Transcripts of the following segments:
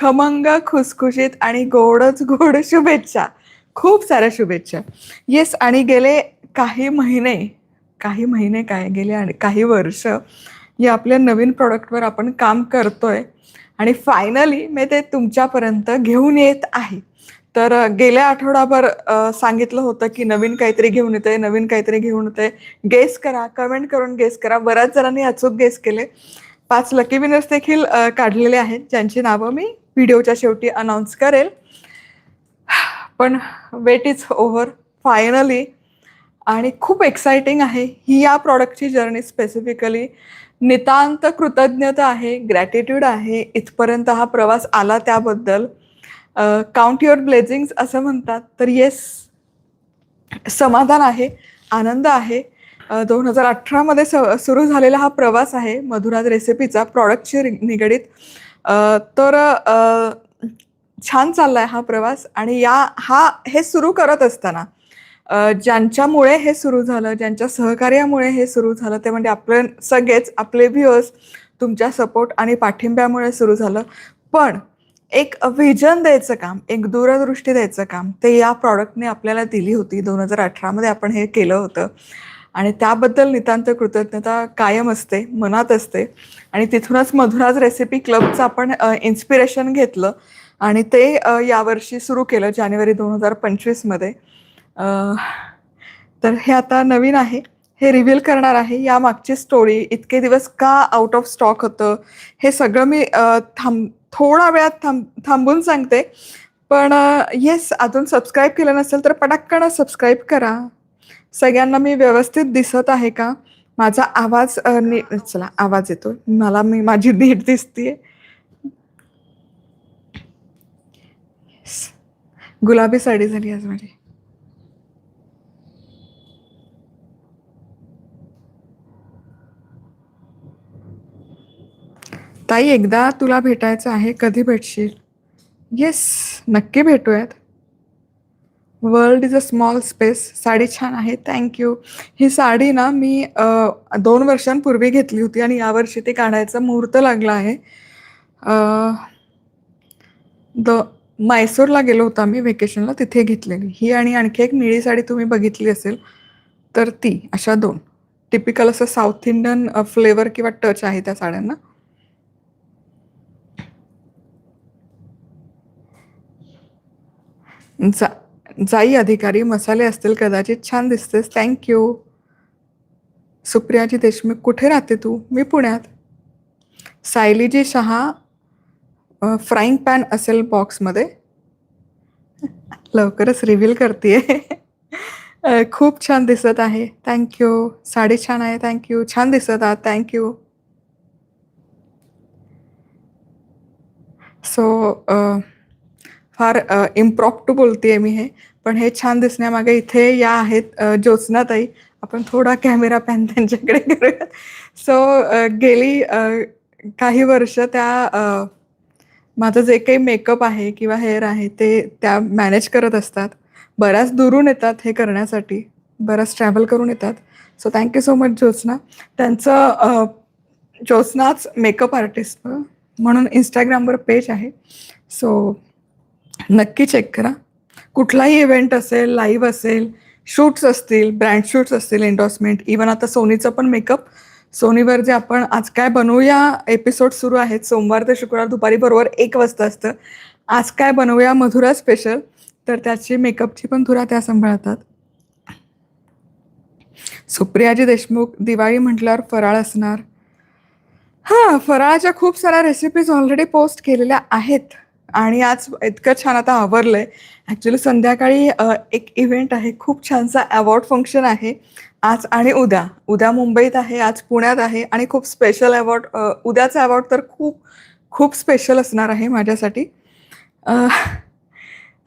खमंग खुसखुशीत आणि गोडच गोड शुभेच्छा. खूप साऱ्या शुभेच्छा. येस आणि गेले काही महिने काही महिने काय गेले आणि काही वर्ष या आपल्या नवीन प्रॉडक्टवर आपण काम करतोय. आणि फायनली मी ते तुमच्यापर्यंत घेऊन येत आहे. तर गेल्या आठवडाभर सांगितलं होतं की नवीन काहीतरी घेऊन येते नवीन काहीतरी घेऊन येते गेस करा कमेंट करून गेस करा. बऱ्याच जणांनी अचूक गेस केले. पाच लकी विनर्स देखील काढलेले आहेत ज्यांची नावं मी व्हिडिओच्या शेवटी अनाऊन्स करेल. पण वेट इज ओव्हर फायनली आणि खूप एक्सायटिंग आहे ही या प्रॉडक्टची जर्नी स्पेसिफिकली नितांत कृतज्ञता आहे ग्रॅटिट्यूड आहे इथपर्यंत हा प्रवास आला त्याबद्दल. काउंट युअर ब्लेझिंग्स असं म्हणतात तर येस समाधान आहे आनंद आहे. दोन हजार अठरामध्ये स सुरू झालेला हा प्रवास आहे मधुराज रेसिपीचा प्रॉडक्टशी निगडीत. तर छान चाललाय हा प्रवास आणि या हा हे सुरू करत असताना ज्यांच्यामुळे हे सुरू झालं ज्यांच्या सहकार्यामुळे हे सुरू झालं ते म्हणजे आपले सगळेच आपले व्ह्युअर्स तुमच्या सपोर्ट आणि पाठिंब्यामुळे सुरू झालं. पण एक व्हिजन द्यायचं काम एक दूरदृष्टी द्यायचं काम ते या प्रॉडक्टने आपल्याला दिली होती. दोन हजार अठरामध्ये आपण हे केलं होतं. आणि त्याबद्दल नितांत कृतज्ञता कायम असते मनात असते. आणि तिथूनच मधुराज रेसिपी क्लबचं आपण इन्स्पिरेशन घेतलं. आणि ते यावर्षी सुरू केलं जानेवारी दोन हजार पंचवीसमध्ये तर हे आता नवीन आहे. हे रिव्हील करणार आहे. या मागची स्टोरी इतके दिवस का आउट ऑफ स्टॉक होतं? हे सगळं मी थांब थोडा वेळात थांब थांबून सांगते. पण येस अजून सबस्क्राईब केलं नसेल तर पटाक्कन सबस्क्राईब करा. सगळ्यांना मी व्यवस्थित दिसत आहे का? माझा आवाज नीट चला आवाज येतो. मला मी माझी नीट दिसतीये. गुलाबी साडी झाली आज माझी. ताई एकदा तुला भेटायचं आहे. कधी भेटशील? येस नक्की भेटूयात. World is a small space sari छान आहे. थँक्यू ही साडी ना मी दोन वर्षांपूर्वी घेतली होती आणि यावर्षी ती काढायचा मुहूर्त लागला आहे. द म्हैसूरला गेलो होतो आम्ही व्हेकेशनला तिथे घेतलेली. ही आणि आणखी एक निळी साडी तुम्ही बघितली असेल तर ती अशा दोन. टिपिकल असं साऊथ इंडियन फ्लेवर किंवा टच आहे त्या साड्यांना. जा जाई अधिकारी मसाले असतील कदाचित छान दिसतेस. थँक्यू सुप्रियाजी देशमुख कुठे राहते तू? मी पुण्यात. सायलीजी शहा फ्राईंग पॅन असेल बॉक्समध्ये लवकरच रिव्हील करते खूप छान दिसत आहे. थँक्यू साडी छान आहे. थँक्यू छान दिसत आहात. थँक्यू सो फार इम्प्रॉप्टू बोलते मी हे. पण हे छान दिसण्यामागे इथे या आहेत ज्योत्स्नाताई. आपण थोडा कॅमेरा पॅन त्यांच्याकडे करूयात. सो गेली काही वर्ष त्या माझं जे काही मेकअप आहे किंवा हेअर आहे ते त्या मॅनेज करत असतात. बऱ्याच दुरून येतात हे करण्यासाठी. बऱ्याच ट्रॅव्हल करून येतात. So thank you so much Jyotsna. त्यांचं ज्योत्स्नाच मेकअप आर्टिस्ट म्हणून इंस्टाग्रामवर पेज आहे. सो नक्की चेक करा. कुठलाही इव्हेंट असेल लाईव्ह असेल शूट्स असतील ब्रँड शूट्स असतील एन्डॉर्समेंट इवन आता सोनीचं पण मेकअप सोनीवर जे आपण आज काय बनवूया एपिसोड सुरू आहेत. सोमवार ते शुक्रवार दुपारी बरोबर एक वाजता असतं. आज काय बनवूया मधुरा स्पेशल तर त्याची मेकअपची पण धुरा त्या सांभाळतात. सुप्रियाजी देशमुख दिवाळी म्हटल्यावर फराळ असणार. हां फराळाच्या खूप साऱ्या रेसिपीज ऑलरेडी पोस्ट केलेल्या आहेत. आणि आज इतकं छान आता आवरलंय. ॲक्च्युली संध्याकाळी एक इव्हेंट आहे. खूप छानसा अवॉर्ड फंक्शन आहे. आज आणि उद्या. उद्या मुंबईत आहे आज पुण्यात आहे आणि खूप स्पेशल अवॉर्ड उद्याचा अवॉर्ड तर खूप खूप स्पेशल असणार आहे माझ्यासाठी.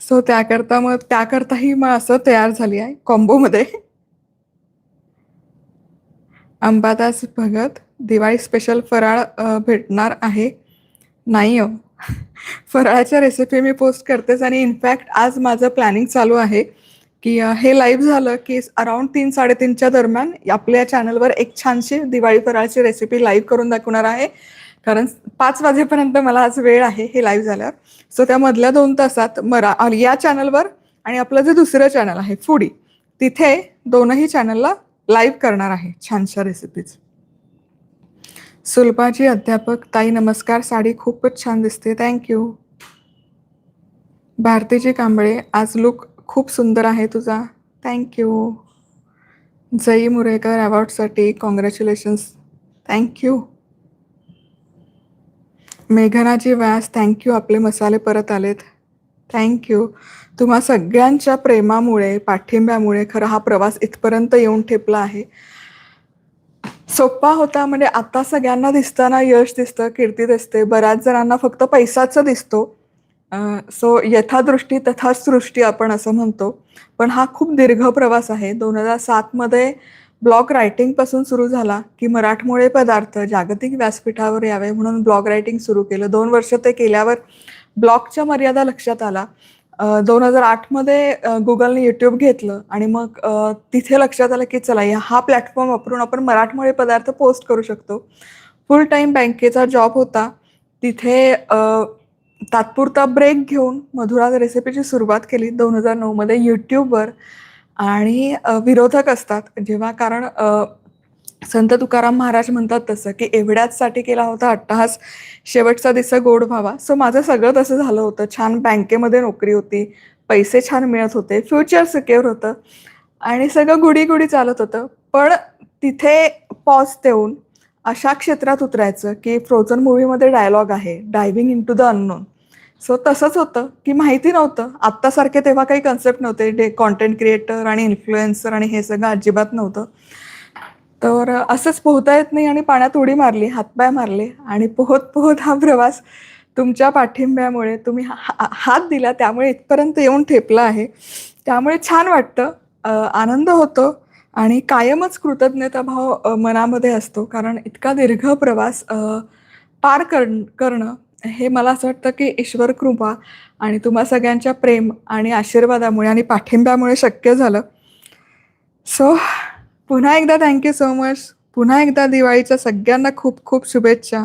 सो त्याकरता मग त्याकरताही मग असं तयार झाली आहे कॉम्बोमध्ये. अंबादास भगत दिवाळी स्पेशल फराळ भेटणार आहे. नाही हो फराळाच्या रेसिपी मी पोस्ट करतेच आणि इनफॅक्ट आज माझं प्लॅनिंग चालू आहे की हे लाईव्ह झालं की अराउंड तीन साडेतीनच्या दरम्यान आपल्या चॅनलवर एक छानशी दिवाळी फराळची रेसिपी लाईव्ह करून दाखवणार आहे. कारण पाच वाजेपर्यंत मला आज वेळ आहे हे लाईव्ह झाल्यावर. सो त्या मधल्या दोन तासात मरा या चॅनलवर आणि आपलं जे दुसरं चॅनल आहे फूडी तिथे दोनही चॅनलला लाईव्ह करणार आहे छानशा रेसिपीज सुलभाजी अध्यापक ताई नमस्कार. साडी खूपच छान दिसते. थँक्यू भारतीजी कांबळे आज लुक खूप सुंदर आहे तुझा. Thank you Jai Murekar अवॉर्डसाठी congratulations thank you Meghnaji Vyas thank you आपले मसाले परत आलेत. थँक्यू तुम्हा सगळ्यांच्या प्रेमामुळे पाठिंब्यामुळे खरं हा प्रवास इथपर्यंत येऊन ठेपला आहे. सोप्पा होता म्हणजे आता सगळ्यांना दिसताना यश दिसतं कीर्ती दिसते बऱ्याच जणांना फक्त पैसाचं दिसतो. सो यथादृष्टी तथा सृष्टी आपण असं म्हणतो. पण हा खूप दीर्घ प्रवास आहे. दोन हजार सातमध्ये ब्लॉग रायटिंगपासून सुरू झाला की मराठमोळे पदार्थ जागतिक व्यासपीठावर यावे म्हणून ब्लॉग रायटिंग सुरू केलं. दोन वर्ष ते केल्यावर ब्लॉगच्या मर्यादा लक्षात आला. दोन हजार आठमध्ये गुगलने यूट्यूब घेतलं आणि मग तिथे लक्षात आलं की चला हा प्लॅटफॉर्म वापरून आपण मराठमोळे पदार्थ पोस्ट करू शकतो. फुल टाईम बँकेचा जॉब होता. तिथे तात्पुरता ब्रेक घेऊन मधुरा रेसिपीची सुरुवात केली दोन हजार नऊमध्ये यूट्यूबवर आणि विरोधक असतात. जेव्हा कारण संत तुकाराम महाराज म्हणतात तसं की एवढ्याचसाठी केला होता अट्टहास. शेवटचा दिसा गोड व्हावा. सो माझं सगळं तसं झालं होतं. छान बँकेमध्ये नोकरी होती. पैसे छान मिळत होते. फ्युचर सिक्युअर होतं. आणि सगळं गुढी गुढी चालत होतं. पण तिथे पॉज देऊन अशा क्षेत्रात उतरायचं की फ्रोझन मूवीमध्ये डायलॉग आहे. Diving into the unknown so तसंच होतं की माहिती नव्हतं. आत्तासारखे तेव्हा काही कन्सेप्ट नव्हते. डे कॉन्टेंट क्रिएटर आणि इन्फ्लुएन्सर आणि हे सगळं अजिबात नव्हतं. तर असंच पोहता येत नाही आणि पाण्यात उडी मारली हातपाय मारले आणि पोहत पोहत हा प्रवास तुमच्या पाठिंब्यामुळे तुम्ही हा- हात दिला त्यामुळे इथपर्यंत येऊन ठेपला आहे. त्यामुळे छान वाटतं आनंद होतो आणि कायमच कृतज्ञता भाव मनामध्ये असतो. कारण इतका दीर्घ प्रवास पार कर करणं हे मला असं वाटतं की ईश्वर कृपा आणि तुम्हा सगळ्यांच्या प्रेम आणि आशीर्वादामुळे आणि पाठिंब्यामुळे शक्य झालं. सो पुन्हा एकदा थँक्यू सो मच पुन्हा एकदा दिवाळीच्या सगळ्यांना खूप खूप शुभेच्छा.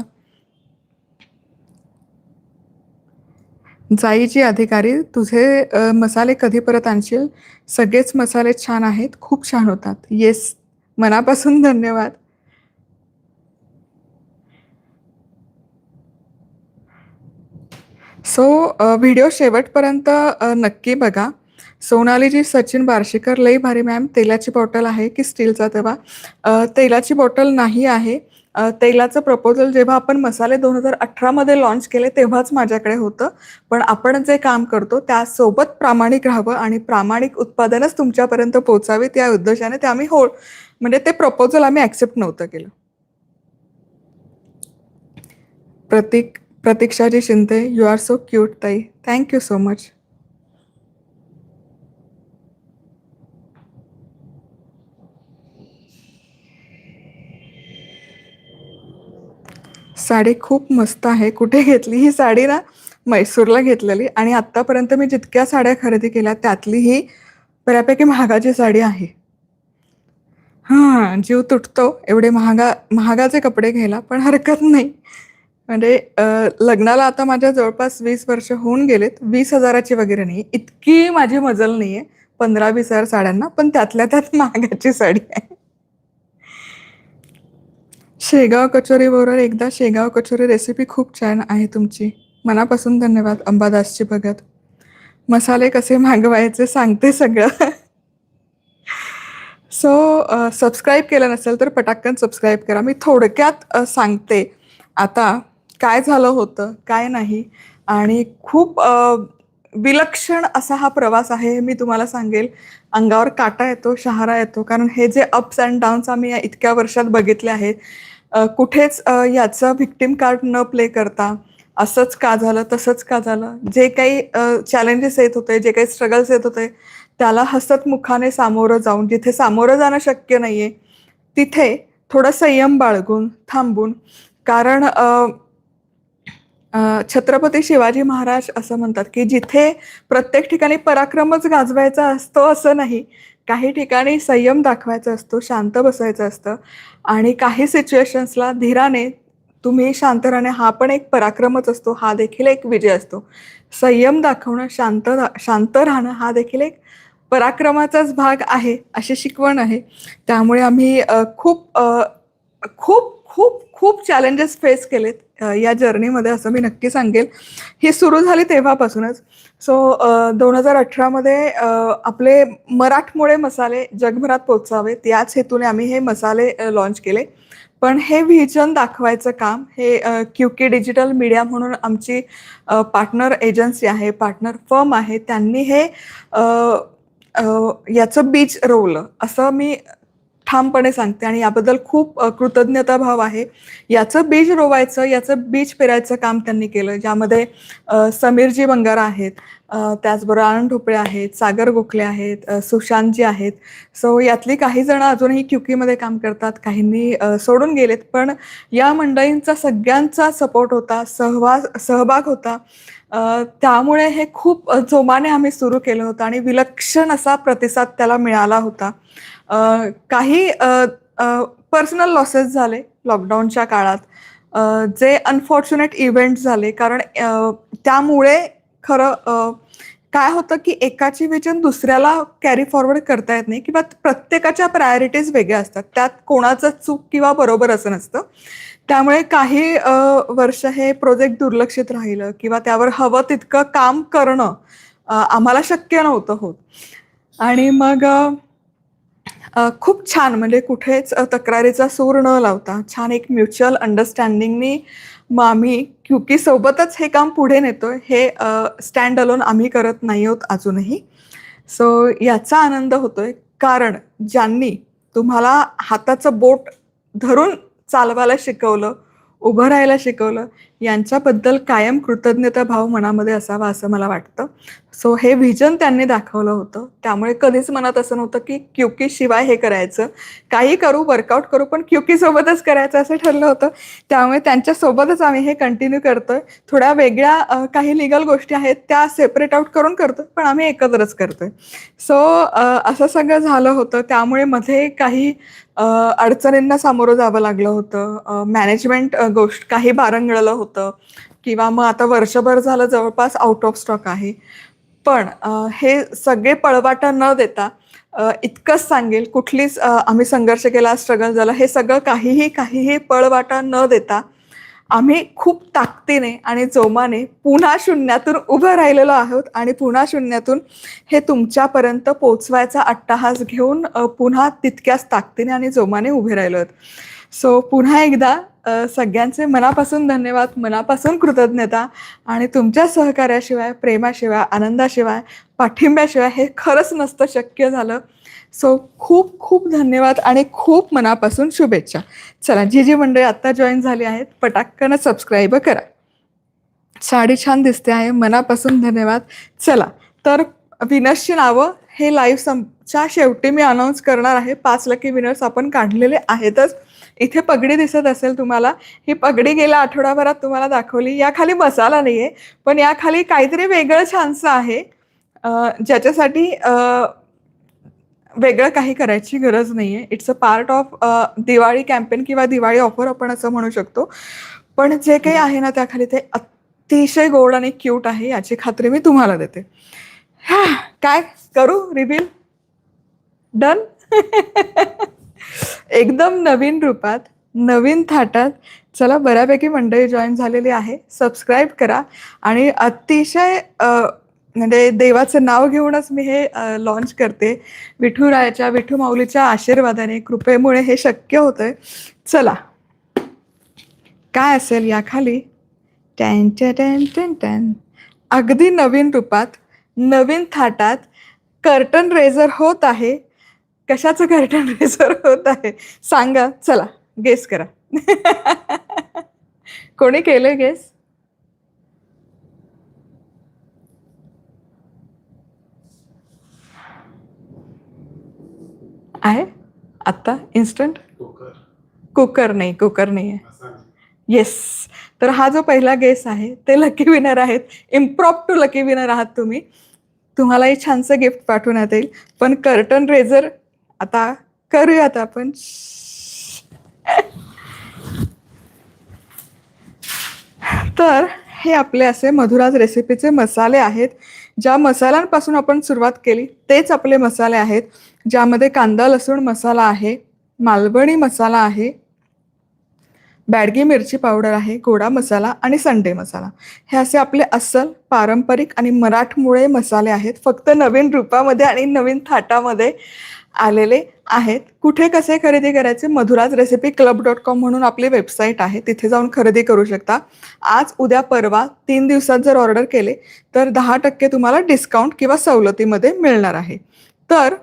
जाईची अधिकारी तुझे मसाले कधी परत आणशील? सगळेच मसाले छान आहेत खूप छान होतात. येस मनापासून धन्यवाद. सो व्हिडिओ शेवटपर्यंत नक्की बघा. सोनालीजी सचिन बार्शीकर लई भारी मॅम तेलाची बॉटल आहे की स्टीलचा तेव्हा? तेलाची बॉटल नाही आहे. तेलाचं प्रपोजल जेव्हा आपण मसाले दोन हजार अठरामध्ये लॉन्च केले तेव्हाच माझ्याकडे होतं. पण आपण जे काम करतो त्यासोबत प्रामाणिक राहावं आणि प्रामाणिक उत्पादनच तुमच्यापर्यंत पोहोचावीत या उद्देशाने ते आम्ही हो म्हणजे ते प्रपोजल आम्ही ॲक्सेप्ट नव्हतं केलं. Pratik Pratikshaji Shinde you are so cute ताई. Thank you so much sari खूप मस्त आहे. कुठे घेतली ही साडी ना? मैसूरला घेतलेली. आणि आत्तापर्यंत मी जितक्या साड्या खरेदी केल्या त्यातली ही बऱ्यापैकी महागाची साडी आहे. हां जीव तुटतो. एवढे महागा महागाचे कपडे घ्यायला पण हरकत नाही. म्हणजे लग्नाला आता माझ्या जवळपास वीस वर्ष होऊन गेलेत. वीस हजाराची वगैरे नाही. इतकी माझी मजल नाही आहे पंधरा वीस हजार साड्यांना पण त्यातल्या त्यात महागाची साडी आहे. शेगाव कचोरीबरोबर एकदा शेगाव कचोरी रेसिपी खूप छान आहे तुमची. मनापासून धन्यवाद अंबादासची भगत. मसाले कसे मागवायचे सांगते सगळं. सो सबस्क्राईब केलं नसेल तर पटाकन सबस्क्राईब करा. मी थोडक्यात सांगते. आता काय झालं होतं काय नाही. आणि खूप विलक्षण असा हा प्रवास आहे हे मी तुम्हाला सांगेल. अंगावर काटा येतो शहारा येतो. कारण हे जे अप्स अँड डाऊन्स आम्ही या इतक्या वर्षात बघितले आहेत कुठेच याचं व्हिक्टिम कार्ड न प्ले करता असंच का झालं तसंच का झालं जे काही चॅलेंजेस येत होते जे काही स्ट्रगल्स येत होते त्याला हसतमुखाने सामोरं जाऊन जिथे सामोरं जाणं शक्य नाहीये तिथे थोडं संयम बाळगून थांबून. कारण छत्रपती शिवाजी महाराज असं म्हणतात की जिथे प्रत्येक ठिकाणी पराक्रमच गाजवायचा असतो असं नाही. काही ठिकाणी संयम दाखवायचा असतो शांत बसायचं असतं आणि काही सिच्युएशन्सला धीराने तुम्ही शांत राहणे हा पण एक पराक्रमच असतो हा देखील एक विजय असतो. संयम दाखवणं शांत रा- शांत राहणं हा देखील एक पराक्रमाचाच भाग आहे अशी शिकवण आहे. त्यामुळे आम्ही खूप खूप खूप खूप चॅलेंजेस फेस केलेत. या जर्नीमध्ये असं मी नक्की सांगेल. ही सुरू झाली तेव्हापासूनच. सो दोन हजार अठरामध्ये आपले मराठमोळे मसाले जगभरात पोचावेत याच हेतूने आम्ही हे मसाले लॉन्च केले. पण हे व्हिजन दाखवायचं काम हे क्यू के डिजिटल मीडिया म्हणून आमची पार्टनर एजन्सी आहे पार्टनर फर्म आहे त्यांनी हे याचं बीज रोवलं. असं मी ठामपणे सांगते आणि याबद्दल खूप कृतज्ञता भाव आहे. याचं बीज रोवायचं याचं बीज पेरायचं काम त्यांनी केलं ज्यामध्ये समीरजी बंगारा आहेत त्याचबरोबर आनंद ढोपळे आहेत सागर गोखले आहेत सुशांतजी आहेत. सो यातली काही जण अजूनही क्युकीमध्ये काम करतात काहींनी सोडून गेलेत पण या मंडळींचा सगळ्यांचा सपोर्ट होता सहवास सहभाग होता. त्यामुळे हे खूप जोमाने आम्ही सुरू केलं होतं आणि विलक्षण असा प्रतिसाद त्याला मिळाला होता. काही पर्सनल लॉसेस झाले लॉकडाऊनच्या काळात. जे अनफॉर्च्युनेट इव्हेंट झाले कारण त्यामुळे खरं काय होतं की एकाची विजन दुसऱ्याला कॅरी फॉरवर्ड करता येत नाही किंवा प्रत्येकाच्या प्रायोरिटीज वेगळ्या असतात. त्यात कोणाचं चूक किंवा बरोबर असं नसतं. त्यामुळे काही वर्ष हे प्रोजेक्ट दुर्लक्षित राहिलं किंवा त्यावर हवं तितकं काम करणं आम्हाला शक्य नव्हतं होत. आणि मग खूप छान. म्हणजे कुठेच तक्रारीचा सूर न लावता छान एक म्युच्युअल अंडरस्टँडिंगनी मग आम्ही क्युकी सोबतच हे काम पुढे नेतोय. हे स्टँड अलोन आम्ही करत नाही आहोत अजूनही. सो याचा आनंद होतोय. कारण ज्यांनी तुम्हाला हाताचं बोट धरून चालवायला शिकवलं उभं राहायला शिकवलं यांच्याबद्दल कायम कृतज्ञता भाव मनामध्ये असावा असं मला वाटतं. सो हे व्हिजन त्यांनी दाखवलं होतं. त्यामुळे कधीच मनात असं नव्हतं की क्युकी शिवाय हे करायचं. काही करू वर्कआउट करू पण क्युकी सोबतच करायचं असं ठरलं होतं. त्यामुळे त्यांच्यासोबतच आम्ही हे कंटिन्यू करतोय. थोड्या वेगळ्या काही लिगल गोष्टी आहेत त्या सेपरेट आउट करून करतोय पण आम्ही एकत्रच करतोय. सो असं सगळं झालं होतं. त्यामुळे मध्ये काही अडचणींना सामोरं जावं लागलं होतं. मॅनेजमेंट गोष्ट काही बारंगळलं होतं. किंवा मग आता वर्षभर झालं जवळपास आउट ऑफ स्टॉक आहे. पण हे सगळे पळवाटा न देता इतकंच सांगेल कुठलीच आम्ही संघर्ष केला स्ट्रगल झाला हे सगळं काहीही काहीही पळवाटा न देता आम्ही खूप ताकदीने आणि जोमाने पुन्हा शून्यातून उभं राहिलेलो आहोत आणि पुन्हा शून्यातून हे तुमच्यापर्यंत पोचवायचा अट्टाहास घेऊन पुन्हा तितक्याच ताकदीने आणि जोमाने उभे राहिलो आहोत. सो पुन्हा एकदा सगळ्यांचे मनापासून धन्यवाद मनापासून कृतज्ञता आणि तुमच्या सहकार्याशिवाय प्रेमाशिवाय आनंदाशिवाय पाठिंब्याशिवाय हे खरंच नसतं शक्य झालं. सो खूप खूप धन्यवाद आणि खूप मनापासून शुभेच्छा. चला जी जी मंडळी आत्ता जॉईन झाली आहेत पटाक्कन सबस्क्राईब करा. साडी छान दिसते आहे मनापासून धन्यवाद. चला तर विनर्सची नावं हे लाईव्ह समच्या शेवटी मी अनाऊन्स करणार आहे. पाच लकी विनर्स आपण काढलेले आहेतच. इथे पगडी दिसत असेल तुम्हाला. ही पगडी गेल्या आठवड्याभरात तुम्हाला दाखवली. याखाली मसाला नाही आहे पण याखाली काहीतरी वेगळं छानसं आहे. ज्याच्यासाठी वेगळं काही करायची गरज नाही आहे it's a part of Diwali campaign किंवा दिवाळी ऑफर आपण असं म्हणू शकतो. पण जे काही आहे ना त्याखाली ते अतिशय गोड आणि क्यूट आहे याची खात्री मी तुम्हाला देते. हा, काय? करू? रिव्हील डन एकदम नवीन रूपात नवीन थाटात. चला बऱ्यापैकी मंडळी जॉईन झालेली आहे. सबस्क्राईब करा. आणि अतिशय म्हणजे देवाचं नाव घेऊनच मी हे लॉन्च करते. विठुरायाच्या विठू माऊलीच्या आशीर्वादाने कृपेमुळे हे शक्य होतंय. चला. काय असेल याखाली टॅन टॅन टॅन टॅन अगदी नवीन रूपात नवीन थाटात. कर्टन रेझर होत आहे. कशाचं कर्टन रेझर होत आहे? सांगा चला गेस करा. कोणी केलं गेस आहे? आत्ता? Instant cooker. कुकर नाही कुकर नाही आहे. येस तर हा जो पहिला गेस आहे ते लकी विनर आहेत. इम्प्रॉप टू लकी विनर आहात तुम्ही. तुम्हालाही छानसं गिफ्ट पाठवण्यात येईल. पण कर्टन रेझर आता करूयात आपण. तर हे आपले असे मधुराज रेसिपीचे मसाले आहेत. ज्या मसाल्यांपासून आपण सुरुवात केली तेच आपले मसाले आहेत. ज्यामध्ये कांदा लसूण मसाला आहे मालवणी मसाला आहे बॅडगी मिरची पावडर आहे गोडा मसाला आणि संडे मसाला. हे असे आपले अस्सल पारंपरिक आणि मराठमोळे मसाले आहेत. फक्त नवीन रूपामध्ये आणि नवीन थाटामध्ये आलेले आहेत. कुठे कसे खरेदी करायचे? Madhura's recipe club dot com म्हणून आपली वेबसाईट आहे. तिथे जाऊन खरेदी करू शकता. आज उद्या परवा तीन दिवसात जर ऑर्डर केले तर दहा टक्के तुम्हाला डिस्काउंट किंवा सवलतीमध्ये मिळणार आहे. तर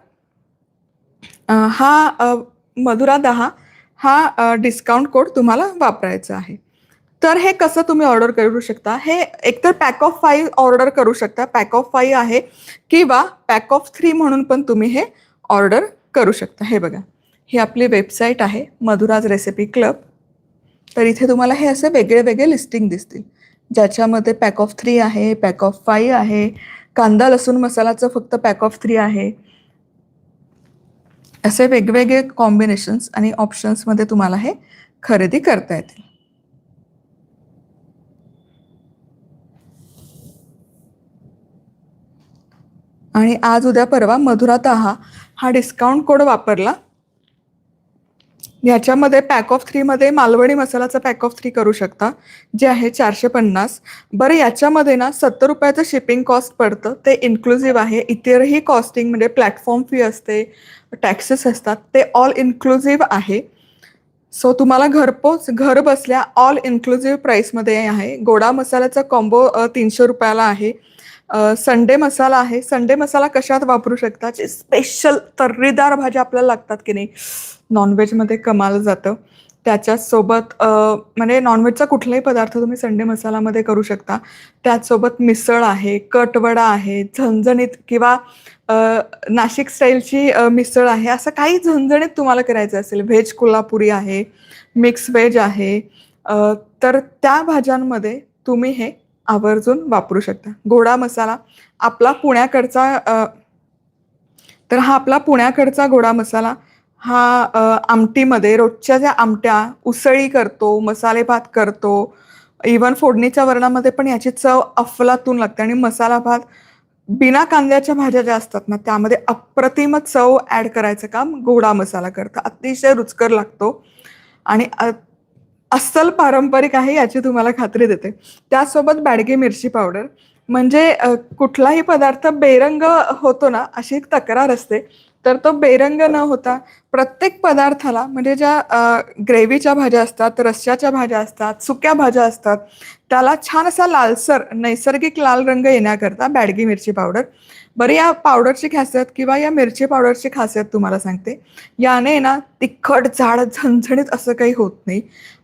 हा मधुरा दहा हा डिस्काउंट कोड तुम्हाला वापरायचा आहे. तर हे कसं तुम्ही ऑर्डर करू शकता? हे एकतर पॅक ऑफ फाईव्ह ऑर्डर करू शकता. पॅक ऑफ फाईव्ह आहे किंवा पॅक ऑफ थ्री म्हणून पण तुम्ही हे ऑर्डर करू शकता. हे बघा. ही आपली वेबसाईट आहे मधुराज रेसिपी क्लब. तर इथे तुम्हाला हे असे वेगळे वेगळे लिस्टिंग दिसतील. ज्याच्यामध्ये पॅक ऑफ थ्री आहे पॅक ऑफ फाईव्ह आहे कांदा लसूण मसालाचं फक्त पॅक ऑफ थ्री आहे. असे वेगवेगळे कॉम्बिनेशन्स आणि ऑप्शन्समध्ये तुम्हाला हे खरेदी करता येतील. आणि आज उद्या परवा मधुरात हा हा डिस्काउंट कोड वापरला. याच्यामध्ये पॅक ऑफ थ्रीमध्ये मालवणी मसालाचा पॅक ऑफ थ्री करू शकता जे आहे चारशे पन्नास. बरं याच्यामध्ये ना सत्तर रुपयाचं शिपिंग कॉस्ट पडतं. ते इन्क्लुझिव्ह आहे. इतरही कॉस्टिंग म्हणजे प्लॅटफॉर्म फी असते टॅक्सेस असतात ते ऑल इन्क्लुझिव्ह आहे. सो तुम्हाला घरपोच घर बसल्या ऑल इन्क्लुझिव्ह प्राईसमध्ये आहे. गोडा मसाल्याचा कॉम्बो तीनशे रुपयाला आहे. संडे मसाला आहे. संडे मसाला कशात वापरू शकता? जे स्पेशल तर्रीदार भाज्या आपल्याला लागतात की नाही नॉनव्हेजमध्ये कमाल जातं. त्याच्यासोबत म्हणजे नॉनव्हेजचा कुठलाही पदार्थ तुम्ही संडे मसालामध्ये करू शकता. त्याचसोबत मिसळ आहे कटवडा आहे झणझणीत किंवा नाशिक स्टाईलची मिसळ आहे. असं काही झणझणीत तुम्हाला करायचं असेल. व्हेज कोल्हापुरी आहे मिक्स व्हेज आहे. तर त्या भाज्यांमध्ये तुम्ही हे आवर्जून वापरू शकता. गोडा मसाला आपला पुण्याकडचा तर हा आपला पुण्याकडचा गोडा मसाला हा आमटीमध्ये रोजच्या ज्या आमट्या उसळी करतो मसाले भात करतो इवन फोडणीच्या वरणामध्ये पण याची चव अफलातून लागते आणि मसाला भात बिना कांद्याच्या भाज्या ज्या असतात ना त्यामध्ये अप्रतिम चव ॲड करायचं काम गोडा मसाला करतं. अतिशय रुचकर लागतो. आणि अस्सल पारंपरिक आहे याची तुम्हाला खात्री देते. त्यासोबत बॅडगी मिरची पावडर म्हणजे कुठलाही पदार्थ बेरंग होतो ना अशी एक तक्रार असते. तर तो बेरंग न होता प्रत्येक पदार्थाला म्हणजे ज्या ग्रेव्हीच्या भाज्या असतात रस्स्याच्या भाज्या असतात सुक्या भाज्या असतात त्याला छान असा लालसर नैसर्गिक लाल रंग येण्याकरता बॅडगी मिरची पावडर बरं या पावडरची खासियत किंवा या मिरची पावडरची खासियत तुम्हाला सांगते. याने ना तिखट झाड झणझणीत असं काही होत नाही.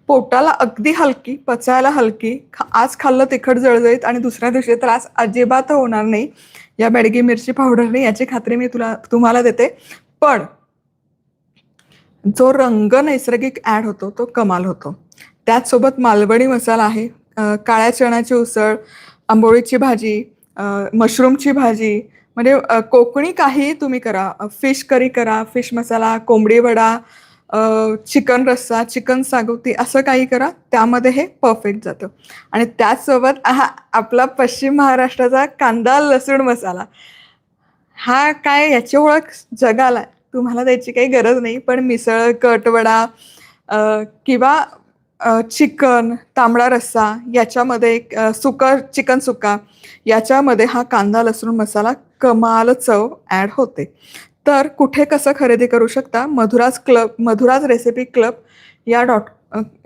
पोटाला अगदी हलकी पचायला हलकी आज खाल्लं तिखट जळजळीत आणि दुसऱ्या दिवशी त्रास अजिबात होणार नाही. या बेडगी मिरची पावडरने याची खात्री मी तुला तुम्हाला देते. पण जो रंग नैसर्गिक ॲड होतो तो कमाल होतो. त्याचसोबत मालवणी मसाला आहे. काळ्या चण्याची उसळ आंबोळीची भाजी मशरूमची भाजी म्हणजे कोकणी काही तुम्ही करा. फिश करी करा फिश मसाला कोंबडी वडा चिकन रस्सा चिकन सागोती असं काही करा. त्यामध्ये हे परफेक्ट जातं. आणि त्याचसोबत हा आपला पश्चिम महाराष्ट्राचा कांदा लसूण मसाला. हा काय याची ओळख जगाला आहे. तुम्हाला त्याची काही गरज नाही. पण मिसळ कटवडा किंवा चिकन तांबडा रस्सा याच्यामध्ये एक सुका चिकन सुका याच्यामध्ये हा कांदा लसूण मसाला कमाल चव ॲड होते. तर कुठे कसं खरेदी करू शकता? Madhura's club Madhura's recipe club या डॉट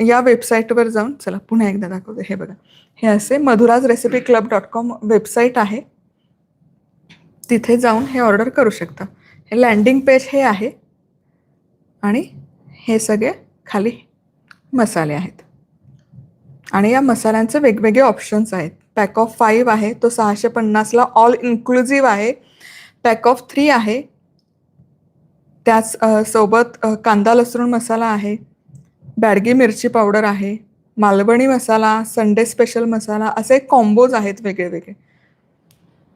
या वेबसाईटवर जाऊन चला पुन्हा एकदा दाखवते. हे बघा. हे असे Madhura's recipe club dot com website आहे. तिथे जाऊन हे ऑर्डर करू शकता. हे लँडिंग पेज हे आहे. आणि हे सगळे खाली मसाले आहेत. आणि या मसाल्यांचे वेगवेगळे ऑप्शन्स आहेत. पॅक ऑफ फाईव्ह आहे तो सहाशे पन्नासला ऑल इन्क्लुझिव्ह आहे. पॅक ऑफ थ्री आहे. त्याच सोबत कांदा लसूण मसाला आहे. बॅडगी मिरची पावडर आहे. मालवणी मसाला संडे स्पेशल मसाला असे कॉम्बोज आहेत वेगळे वेगळे.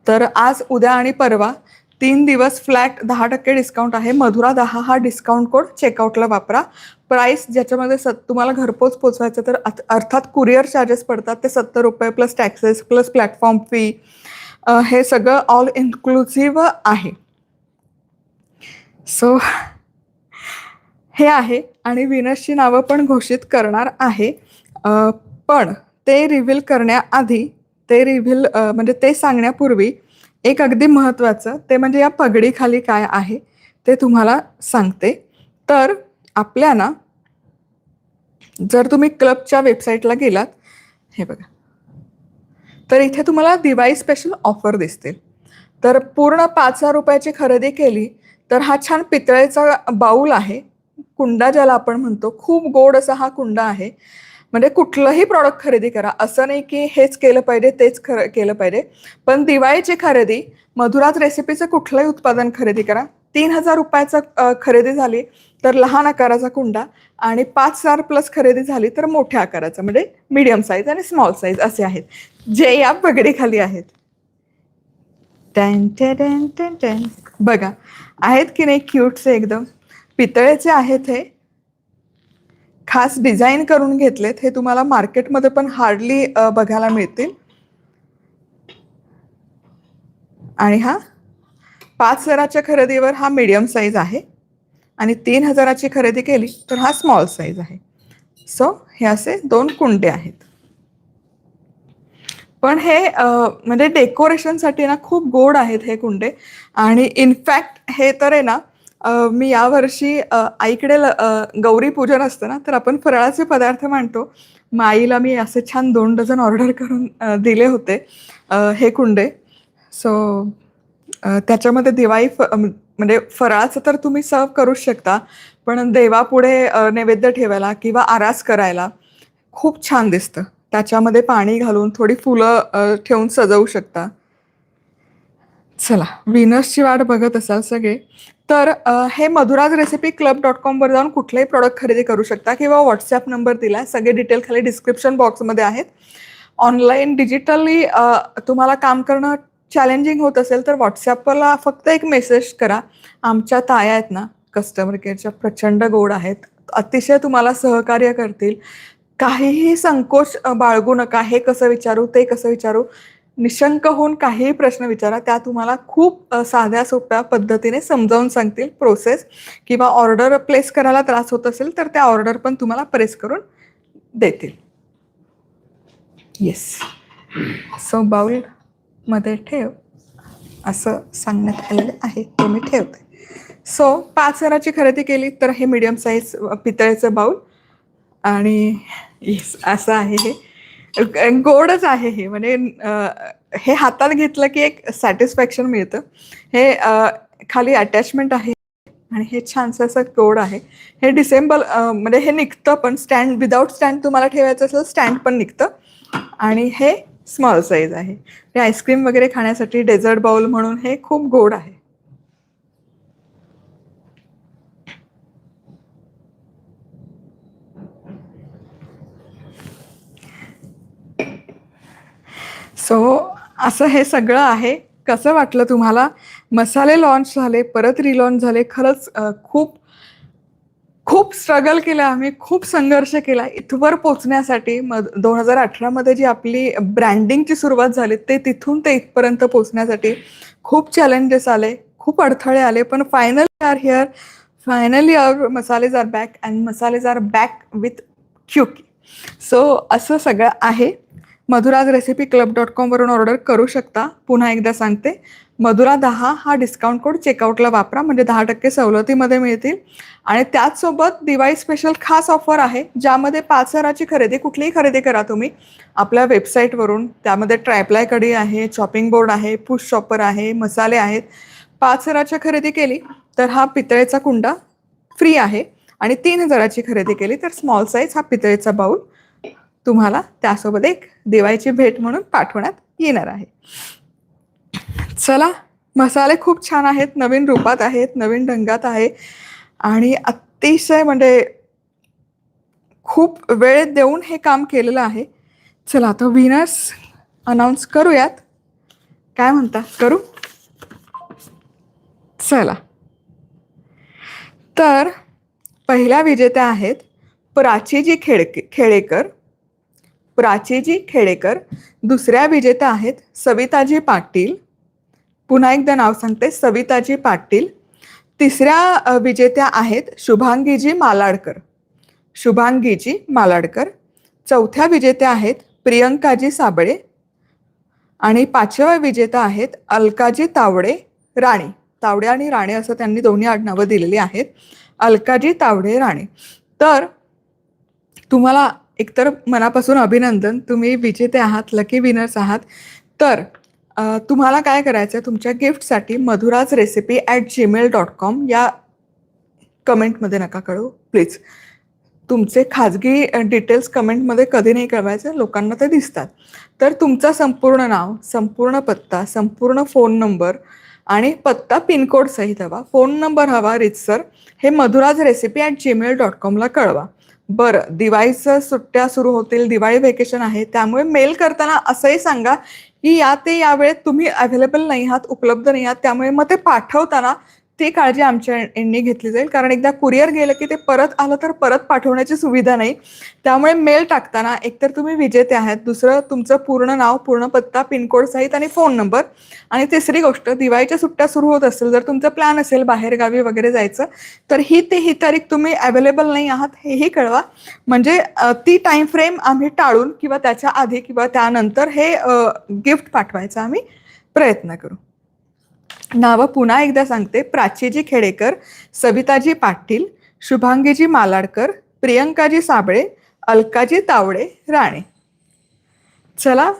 तर आज उद्या आणि परवा तीन दिवस फ्लॅट दहा टक्के डिस्काउंट आहे. मधुरा दहा हा डिस्काउंट कोड चेकआउटला वापरा. प्राईस ज्याच्यामध्ये स तुम्हाला घरपोच पोचवायचं तर अर्थात कुरिअर चार्जेस पडतात ते सत्तर रुपये plus taxes plus platform fee हे सगळं ऑल इन्क्लुसिव्ह आहे. सो हे आहे आणि विनसची नावं पण घोषित करणार आहे. पण ते रिव्हील करण्याआधी ते रिव्हील म्हणजे ते सांगण्यापूर्वी एक अगदी महत्त्वाचं ते म्हणजे या पगडीखाली काय आहे ते तुम्हाला सांगते. तर आपल्या ना जर तुम्ही क्लबच्या वेबसाईटला गेलात हे बघा. तर इथे तुम्हाला दिवाळी स्पेशल ऑफर दिसतील. तर पूर्ण पाच हजार रुपयाची खरेदी केली तर हा छान पितळेचा बाऊल आहे. कुंडा ज्याला आपण म्हणतो खूप गोड असा हा कुंडा आहे. म्हणजे कुठलंही प्रॉडक्ट खरेदी करा. असं नाही की हेच केलं पाहिजे तेच खर केलं पाहिजे. पण दिवाळीची खरेदी मधुराज रेसिपीचं कुठलंही उत्पादन खरेदी करा. तीन हजार रुपयाचा खरेदी झाली तर लहान आकाराचा कुंडा आणि पाच हजार प्लस खरेदी झाली तर मोठ्या आकाराचा म्हणजे मीडियम साईज आणि स्मॉल साईज असे आहेत. जे या पगडीखाली आहेत. बघा आहेत की नाही क्यूटचे एकदम? पितळेचे आहेत हे. खास डिझाईन करून घेतलेत हे तुम्हाला मार्केटमध्ये पण हार्डली बघायला मिळतील. आणि हा पाच हजाराच्या खरेदीवर हा मीडियम साईज आहे. आणि तीन हजाराची खरेदी केली तर हा स्मॉल साईज आहे. सो हे असे दोन कुंडे आहेत. पण हे म्हणजे डेकोरेशनसाठी ना खूप गोड आहेत हे कुंडे. आणि इनफॅक्ट हे तर आहे ना मी यावर्षी आईकडे ल- गौरी पूजन असतं ना तर आपण फराळाचे पदार्थ मांडतो. माईला मी असे छान दोन डझन ऑर्डर करून दिले होते हे कुंडे. सो त्याच्यामध्ये दिवाळी फ म्हणजे फराळाचं तर तुम्ही सर्व करूच शकता पण देवापुढे नैवेद्य ठेवायला किंवा आरास करायला खूप छान दिसतं. त्याच्यामध्ये पाणी घालून थोडी फुलं ठेवून सजवू शकता. चला विनर्सची वाट बघत असाल सगळे. तर हे मधुराज रेसिपी क्लब डॉट कॉमवर जाऊन कुठलेही प्रॉडक्ट खरेदी करू शकता किंवा व्हॉट्सॲप नंबर दिला सगळे डिटेल खाली डिस्क्रिप्शन बॉक्समध्ये आहेत. ऑनलाईन डिजिटली तुम्हाला काम करणं चॅलेंजिंग होत असेल तर व्हॉट्सॲपला फक्त एक मेसेज करा. आमच्या ताया आहेत ना कस्टमर केअरच्या प्रचंड गोड आहेत. अतिशय तुम्हाला सहकार्य करतील. काहीही संकोच बाळगू नका. हे कसं विचारू ते कसं विचारू. निशंक होऊन काहीही प्रश्न विचारा त्या तुम्हाला खूप साध्या सोप्या पद्धतीने समजावून सांगतील प्रोसेस किंवा ऑर्डर प्लेस करायला त्रास होत असेल तर त्या ऑर्डर पण तुम्हाला प्रेस करून देतील. येस सो बाउलमध्ये ठेव. असं सांगण्यात आलेलं आहे. ते मी ठेवते. सो पाच हजाराची खरेदी केली तर हे मीडियम साईज पितळेचं बाऊल आणि येस असं आहे हे. गोडच आहे हे. म्हणजे हे हातात घेतलं की एक सॅटिस्फॅक्शन मिळतं. हे खाली अटॅचमेंट आहे आणि हे छानसं असं गोड आहे. हे डिसेंबर म्हणजे हे निघतं पण स्टँड विदाऊट स्टँड तुम्हाला ठेवायचं असेल स्टँड पण निघतं. आणि हे स्मॉल साईज आहे. हे आईस्क्रीम वगैरे खाण्यासाठी डेझर्ट बाउल म्हणून हे खूप गोड आहे. सो असं हे सगळं आहे. कसं वाटलं तुम्हाला? मसाले लॉन्च झाले परत रिलॉन्च झाले. खरंच खूप खूप स्ट्रगल केलं आम्ही. खूप संघर्ष केला. इथवर पोचण्यासाठी मग दोन हजार अठरामध्ये जी आपली ब्रँडिंगची सुरुवात झाली ते तिथून ते इथपर्यंत पोचण्यासाठी खूप चॅलेंजेस आले. खूप अडथळे आले. पण finally are here finally are masalas are back and masalas are back with क्युकी सो असं सगळं आहे. मधुराज रेसिपी क्लब डॉट कॉमवरून ऑर्डर करू शकता. पुन्हा एकदा सांगते. मधुरा दहा हा डिस्काउंट कोड चेकआउटला वापरा. म्हणजे दहा टक्के सवलतीमध्ये मिळतील. आणि त्याचसोबत दिवाळी स्पेशल खास ऑफर आहे. ज्यामध्ये पाच हजाराची खरेदी कुठलीही खरेदी करा तुम्ही. आपल्या वेबसाईटवरून त्यामध्ये ट्रायप्लाय कडी आहे शॉपिंग बोर्ड आहे पुश शॉपर आहे मसाले आहेत. पाच हजाराच्या खरेदी केली तर हा पितळेचा कुंडा फ्री आहे. आणि तीन हजाराची खरेदी केली तर स्मॉल साईज हा पितळेचा बाऊल तुम्हाला त्यासोबत एक दिवाळीची भेट म्हणून पाठवण्यात येणार आहे. चला मसाले खूप छान आहेत नवीन रूपात आहेत नवीन ढंगात आहे आणि अतिशय म्हणजे खूप वेळ देऊन हे काम केलेलं आहे. चला तो विनर्स अनाऊन्स करूयात. काय म्हणता? करू? चला. तर पहिल्या विजेत्या आहेत प्राचीजी खेडके खेडेकर प्राचीजी खेडेकर दुसऱ्या विजेत्या आहेत सविताजी पाटील. पुन्हा एकदा नाव सांगते सविताजी पाटील. तिसऱ्या विजेत्या आहेत शुभांगीजी मालाडकर. शुभांगीजी मालाडकर. चौथ्या विजेत्या आहेत प्रियंकाजी साबळे. आणि पाचव्या विजेता आहेत अलकाजी तावडे राणे. तावडे आणि राणे असं त्यांनी दोन्ही आडनावं दिलेली आहेत. अलकाजी तावडे राणे. तर तुम्हाला एकतर मनापासून अभिनंदन तुम्ही विजेते आहात लकी विनर्स आहात. तर तुम्हाला काय करायचं आहे तुमच्या गिफ्टसाठी Madhura's recipe at Gmail dot com या कमेंटमध्ये नका कळू. प्लीज तुमचे खाजगी डिटेल्स कमेंटमध्ये कधी नाही कळवायचे लोकांना ते दिसतात. तर तुमचं संपूर्ण नाव संपूर्ण पत्ता संपूर्ण फोन नंबर आणि पत्ता पिनकोडसहित हवा. फोन नंबर हवा रितसर हे Madhura's recipe at Gmail dot कॉमला कळवा. बरं दिवाळीचं सुट्ट्या सुरू होतील दिवाळी व्हेकेशन आहे त्यामुळे मेल करताना असंही सांगा की या ते या वेळेत तुम्ही अवेलेबल नाही आहात उपलब्ध नाही आहात त्यामुळे मग ते पाठवताना ती काळजी आमच्या यांनी घेतली जाईल. कारण एकदा कुरिअर गेलं की ते परत आलं तर परत पाठवण्याची सुविधा नाही. त्यामुळे मेल टाकताना एकतर तुम्ही विजेते आहात दुसरं तुमचं पूर्ण नाव पूर्ण पत्ता पिनकोड सहित आणि फोन नंबर आणि तिसरी गोष्ट दिवाळीच्या सुट्ट्या सुरू होत असेल जर तुमचं प्लॅन असेल बाहेरगावी वगैरे जायचं तर ही ते ही तारीख तुम्ही अवेलेबल नाही आहात हेही कळवा. म्हणजे ती टाइम फ्रेम आम्ही टाळून किंवा त्याच्या आधी किंवा त्यानंतर हे गिफ्ट पाठवायचा आम्ही प्रयत्न करू. नावं पुन्हा एकदा सांगते. प्राचीजी खेडेकर सविताजी पाटील शुभांगीजी मालाडकर प्रियंकाजी साबळे अलकाजी तावडे राणे. चला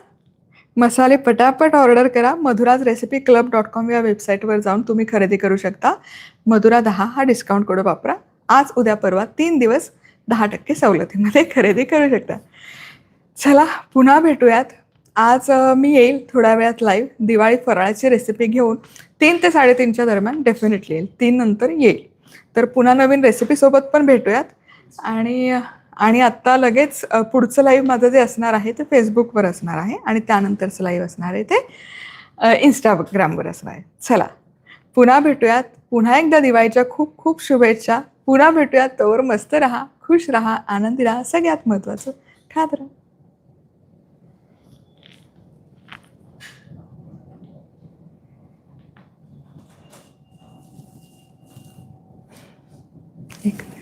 मसाले पटापट ऑर्डर करा. Madhura's recipe club dot com या वेबसाईटवर जाऊन तुम्ही खरेदी करू शकता. मधुरा दहा हा डिस्काउंट कोड वापरा. आज उद्या परवा तीन दिवस दहा टक्के सवलतीमध्ये खरेदी करू शकता. चला पुन्हा भेटूयात. आज मी येईल थोड्या वेळात लाईव्ह दिवाळी फराळाची रेसिपी घेऊन तीन ते साडेतीनच्या दरम्यान डेफिनेटली येईल. तीन नंतर येईल. तर पुन्हा नवीन रेसिपीसोबत पण भेटूयात. आणि आणि आत्ता लगेच पुढचं लाईव्ह माझं जे असणार आहे ते फेसबुकवर असणार आहे आणि त्यानंतरचं लाईव्ह असणार आहे ते इंस्टाग्रामवर असणार आहे. चला पुन्हा भेटूयात. पुन्हा एकदा दिवाळीच्या खूप खूप शुभेच्छा. पुन्हा भेटूयात. तोवर मस्त राहा खुश राहा आनंदी राहा. सगळ्यात महत्त्वाचं खात राहा. think.